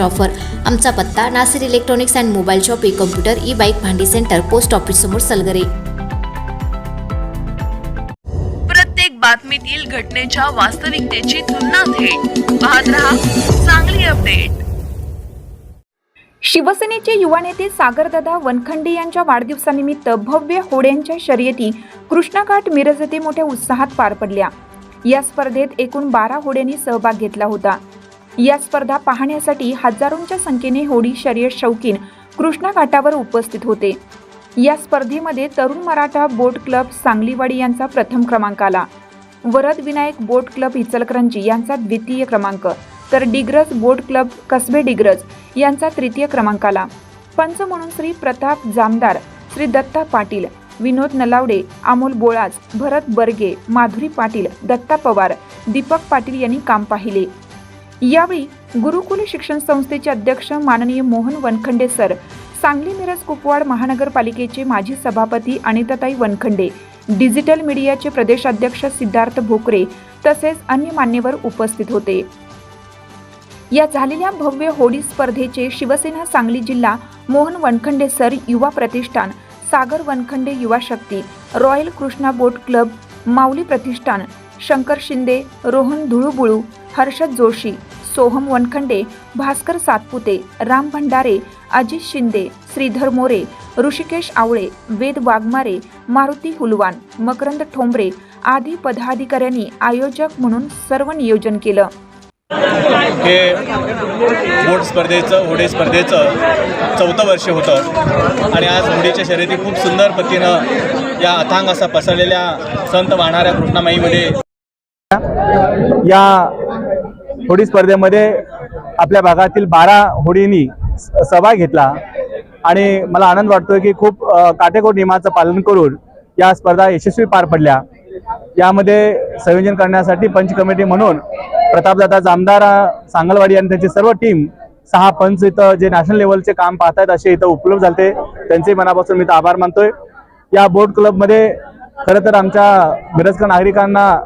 Offer. आमचा पत्ता Nasir electronics and mobile shop e computer e bike भांडी centre post office समोर सलगरे. प्रत्येक बातमीतील घटनेच्या वास्तविकतेची तुलना थेट. पाहत रहा चांगली अपडेट. शिवसेनेचे युवा नेते सागरदादा वनखंडे यांच्या वाढदिवसानिमित्त भव्य होड्यांच्या शर्यती कृष्णाघाट मिरज येथे मोठ्या उत्साहात पार पडल्या. या स्पर्धेत एकूण बारा होड्यांनी सहभाग घेतला होता. या स्पर्धा पाहण्यासाठी हजारोंच्या संख्येने होडी शर्यत शौकीन कृष्णा घाटावर उपस्थित होते. या स्पर्धेमध्ये तरुण मराठा बोट क्लब सांगलीवाडी यांचा प्रथम क्रमांक आला. वरद विनायक बोट क्लब इचलकरंजी यांचा द्वितीय क्रमांक. तर डिग्रज बोट क्लब कसबे डिग्रज यांचा तृतीय क्रमांक आला. पंच म्हणून श्री प्रताप जामदार श्री दत्ता पाटील विनोद नलावडे अमोल बोळाज भरत बर्गे माधुरी पाटील दत्ता पवार दीपक पाटील यांनी काम पाहिले. यावेळी गुरुकुल शिक्षण संस्थेचे अध्यक्ष माननीय मोहन वनखंडे सर सांगली मिरज कुपवाड महानगरपालिकेचे माजी सभापती अनिताताई वनखंडे डिजिटल मीडियाचे प्रदेशाध्यक्ष सिद्धार्थ भोकरे तसेच अन्य मान्यवर उपस्थित होते. या झालेल्या भव्य होडी स्पर्धेचे शिवसेना सांगली जिल्हा मोहन वनखंडे सर युवा प्रतिष्ठान Sagar Wankhede Yuva Shakti royal Krishna boat club Mauli प्रतिष्ठान शंकर शिंदे रोहन धुळुबुळू हर्षद जोशी सोहम वनखंडे भास्कर सातपुते राम भंडारे अजित शिंदे श्रीधर मोरे ऋषिकेश आवळे वेद वाघमारे मारुती हुलवान मकरंद ठोंबरे आदी पदाधिकाऱ्यांनी आयोजक म्हणून सर्व नियोजन केलं. हे बोट स्पर्धेचं होडे स्पर्धेचं चौथं वर्ष होतं. आणि आज होडीच्या शर्यती खूप सुंदर पद्धतीनं या अथांग असा पसरलेल्या संत वाहणाऱ्या कृष्णामाईमध्ये. या होडी स्पर्धेमध्ये आपल्या भागातील बारा होडींनी स- सहभाग घेतला. आणि मला आनंद वाटतोय की खूप काटेकोर नियमाचं पालन करून या स्पर्धा यशस्वी पार पडल्या. यामध्ये संयोजन करण्यासाठी पंच कमिटी म्हणून प्रतापदादा जामदार सांगलवाडी आणि त्यांची सर्व टीम सहा पंच इथं जे नॅशनल लेवलचे काम पाहतायत असे इथं उपलब्ध झाले. त्यांचे मनापासून मी तर आभार मानतोय. या बोट क्लबमध्ये खरं तर आमच्या बिरजकर नागरिकांना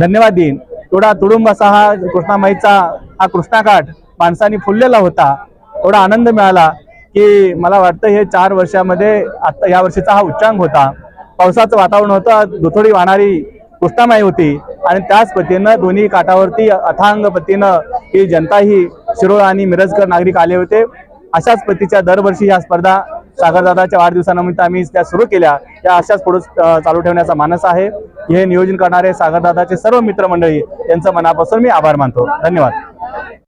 धन्यवाद देईन. एवढा तुडुंब असा हा कृष्णामाईचा हा कृष्णाकाठ माणसाने फुललेला होता एवढा आनंद मिळाला की मला वाटतं हे चार वर्षामध्ये आता या वर्षीचा हा उच्चांक होता. पावसाचं वातावरण होतं दुथोडी वाहणारी कृष्णामाई होती आणि त्याच पतीनं दोन्ही काठावरती अथांग पतीनं ही जनता ही शिरोळ आणि मिरजकर नागरिक आले होते. अशाच पतीच्या दरवर्षी ह्या स्पर्धा सागरदादाच्या वाढदिवसानिमित्त आम्ही त्या सुरू केल्या. त्या अशाच पुढे चालू ठेवण्याचा मानस आहे. हे नियोजन करणारे सागरदादाचे सर्व मित्रमंडळी यांचं मनापासून मी आभार मानतो. धन्यवाद.